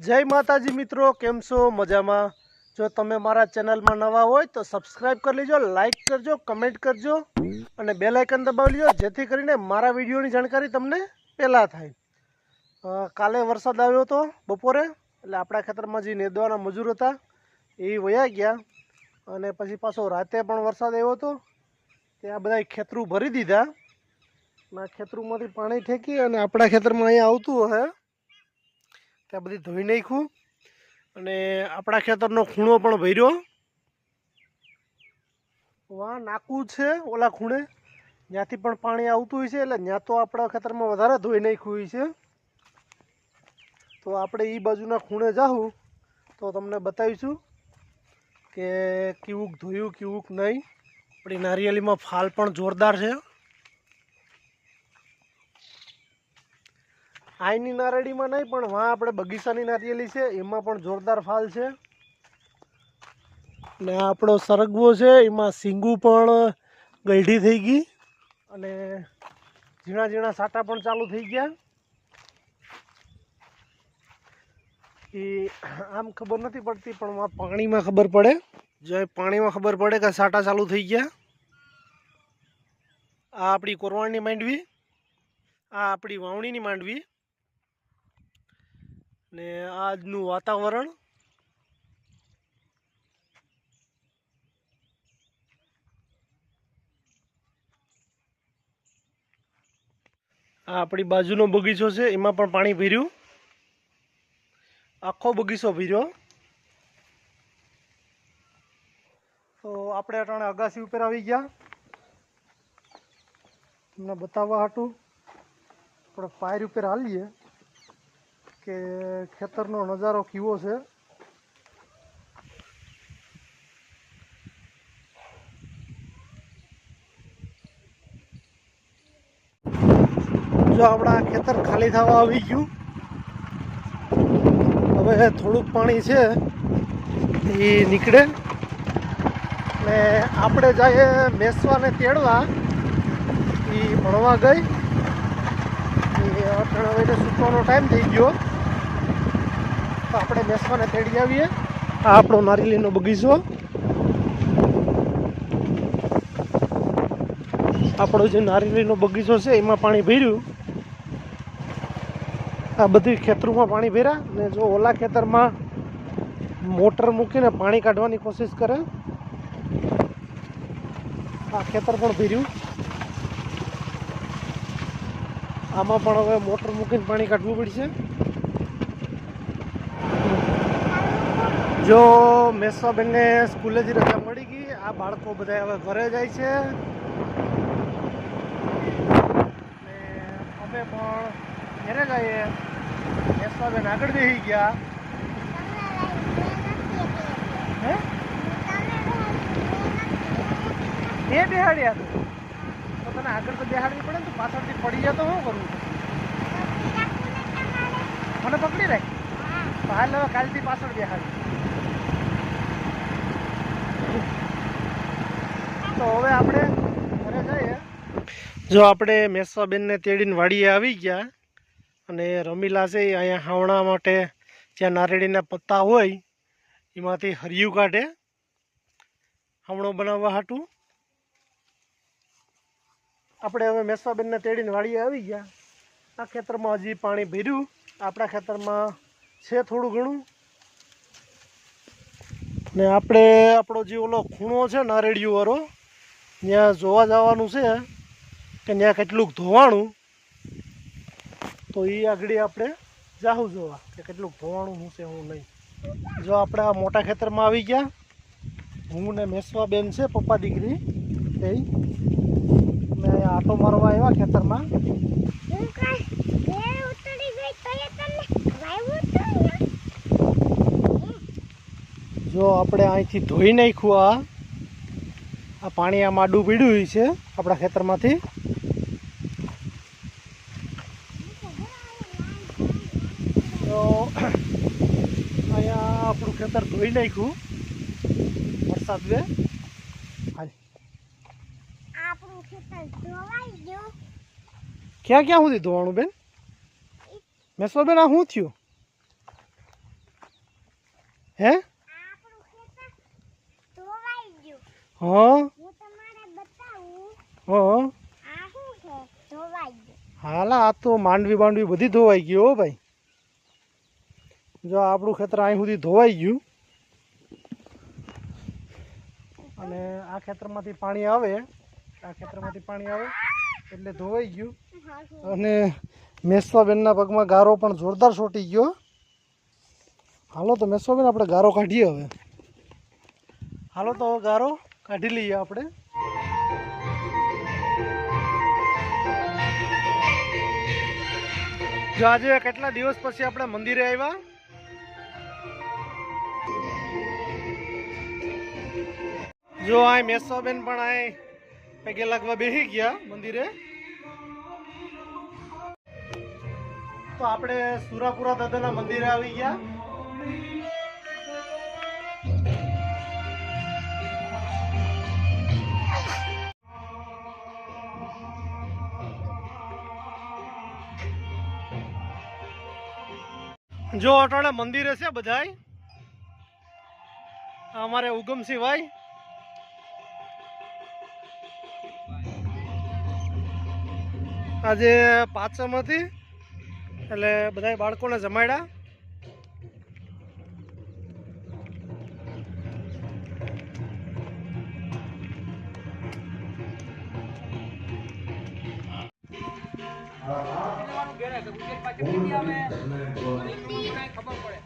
જય માતાજી મિત્રો, કેમ છો? મજામાં? જો તમે મારા ચેનલમાં નવા હોય તો સબસ્ક્રાઈબ કરી લેજો લાઈક કરજો કમેન્ટ કરજો અને બેલ આઇકન દબાવી લેજો, જેથી કરીને મારા વિડીયોની જાણકારી તમને પહેલાં થાય. કાલે વરસાદ આવ્યો હતો બપોરે, એટલે આપણા ખેતરમાં જે નેદવાના મજૂર હતા, એ વયા ગયા અને પછી પાછો રાતે પણ વરસાદ આવ્યો હતો, ત્યાં બધા ખેતરું ભરી દીધા. ના, ખેતરુંમાંથી પાણી ઠેકી અને આપણા ખેતરમાં અહીંયા આવતું હશે ત્યાં બધી ધોઈ નાખ્યું. અને આપણા ખેતરનો ખૂણો પણ ભર્યો. વા નાકું છે ઓલા ખૂણે. ત્યાંથી પણ પાણી આવતું હોય છે, એટલે ત્યાં તો આપણા ખેતરમાં વધારે ધોઈ નાખ્યું હોય છે. તો આપણે એ બાજુના ખૂણે જાઉં તો તમને બતાવીશું કે કેવુંક ધોયું, કેવુંક નહીં. આપણી નારિયેળીમાં ફાલ પણ જોરદાર છે. આઈની નારેડીમાં નહીં, પણ વાં આપણે બગીચાની નારિયેલી છે, એમાં પણ જોરદાર ફાલ છે. ને આપણો સરગવો છે, એમાં સિંગુ પણ ગઈઢી થઈ ગઈ. અને ઝીણા ઝીણા સાટા પણ ચાલુ થઈ ગયા. એ આમ ખબર નથી પડતી, પણ પાણીમાં ખબર પડે. જો પાણીમાં ખબર પડે કે સાટા ચાલુ થઈ ગયા. આ આપણી કોરવાણની માંડવી, આ આપણી વાવણીની માંડવી. ને આજનું વાતાવરણ? આ આપણી બાજુનો બગીચો છે, એમાં પણ પાણી ભર્યું. આખો બગીચો ભર્યો. તો આપણે અટાણે અગાસી ઉપર આવી ગયા. તમને બતાવવા હતું આપણે પાયર ઉપર હાલીએ. કે ખેતરનો નજારો કેવો છે? જો આપણા ખેતર ખાલી થવા આવી ગયું. હવે થોડુંક પાણી છે એ નીકળે. ને આપણે જઈએ બેસવાને તેડવા. એ ભણવા ગઈ. એ અઠાણા વાગે સૂકવાનો ટાઈમ થઈ ગયો. તો આપણે બેસવાને તેડી આવીએ. આ આપણો નારિયેળીનો બગીચો. આપણો જે નારિયેળીનો બગીચો છે, એમાં પાણી ભર્યું. આ બધી ખેતરોમાં પાણી ભર્યા ને જો ઓલા ખેતરમાં મોટર મૂકીને પાણી કાઢવાની કોશિશ કરે. આ ખેતર પણ ભર્યું. આમાં પણ હવે મોટર મૂકીને પાણી કાઢવું પડશે. જો મેસવાબેનને સ્કૂલેથી રજા મળી ગઈ, આ બાળકો બધા હવે ઘરે જાય છે. અમે પણ ઘરે જઈએ. મેસવાબેન આગળ બેસી ગયા. એ બેહાડ્યા તું. તો તને આગળ તો બેહાડવી પડે ને, તું પાછળથી પડી જાય તો શું કરવું મને પકડી રાખ. હાલ કાલથી પાછળ બેહાડી. તો હવે આપણે ઘરે જઈએ. જો આપણે મેસવાબેનને તેડીને વાડીએ આવી ગયા અને રમીલા છે અહીંયા હાવણા માટે જ્યાં નારેડીના પત્તા હોય, એમાંથી હરિયું કાઢે. હાવણો બનાવવા હાટું. આપણે હવે મેસવાબેનને તેડીને વાડીએ આવી ગયા. આ ખેતરમાં હજી પાણી ભર્યું. આપણા ખેતરમાં છે થોડું ઘણું. ને આપણે આપણો જે ઓલો ખૂણો છે નારેડિયું વાળો ત્યાં જોવા જવાનું છે કે ત્યાં કેટલુંક ધોવાણું. તો એ આગળ આપણે જાહું જોવા કે કેટલુંક ધોવાણું શું છે હું નહીં. જો આપણે આ મોટા ખેતરમાં આવી ગયા હું ને મેસવાબેન છે પપ્પા દીકરી એ મેં અહીંયા આટો મારવા આવ્યા ખેતરમાં. હું? જો આપણે અહીંથી ધોઈ નાખ્યું આ આ પાણી આ માડું પીડ્યું છે આપણા ખેતરમાંથી. તો અહીંયા આપણું ખેતર ધોઈ નાખ્યું. વરસાદ બે. ક્યાં ક્યાં સુધી ધોવાનું બેન? મેસવા બેન આ શું થયું? હે? હા હું તમારે બતાવું હા આ શું છે ધોવાઈ ગયું હાલા આ તો માંડવી બાંડવી બધી ધોવાઈ ગઈ હો ભાઈ. જો આપણું ખેતર અહીં સુધી ધોવાઈ ગયું. અને આ ખેતરમાંથી પાણી આવે. આ ખેતરમાંથી પાણી આવે એટલે ધોવાઈ ગયું. અને મેસવાબેનના પગમાં ગારો પણ જોરદાર છોટી ગયો. હાલો તો મેસવાબેન આપણે ગારો કાઢીએ હવે. હાલો તો ગારો કાઢી લઈએ આપણે. જો આજે કેટલા દિવસ પછી આપણે મંદિરે આવ્યા? જો આ મેસાબેન પણ આ પગે લાગવા બેસી ગયા મંદિરે. તો આપણે સુરાપુરા દાદાના મંદિરે આવી ગયા. જો અટાણે મંદિરે છે બધાય. અમારે ઉગમસિંહ ભાઈ આજે પાંચમ હતી એટલે બધા બાળકોને જમાડ્યા. ખબર પડે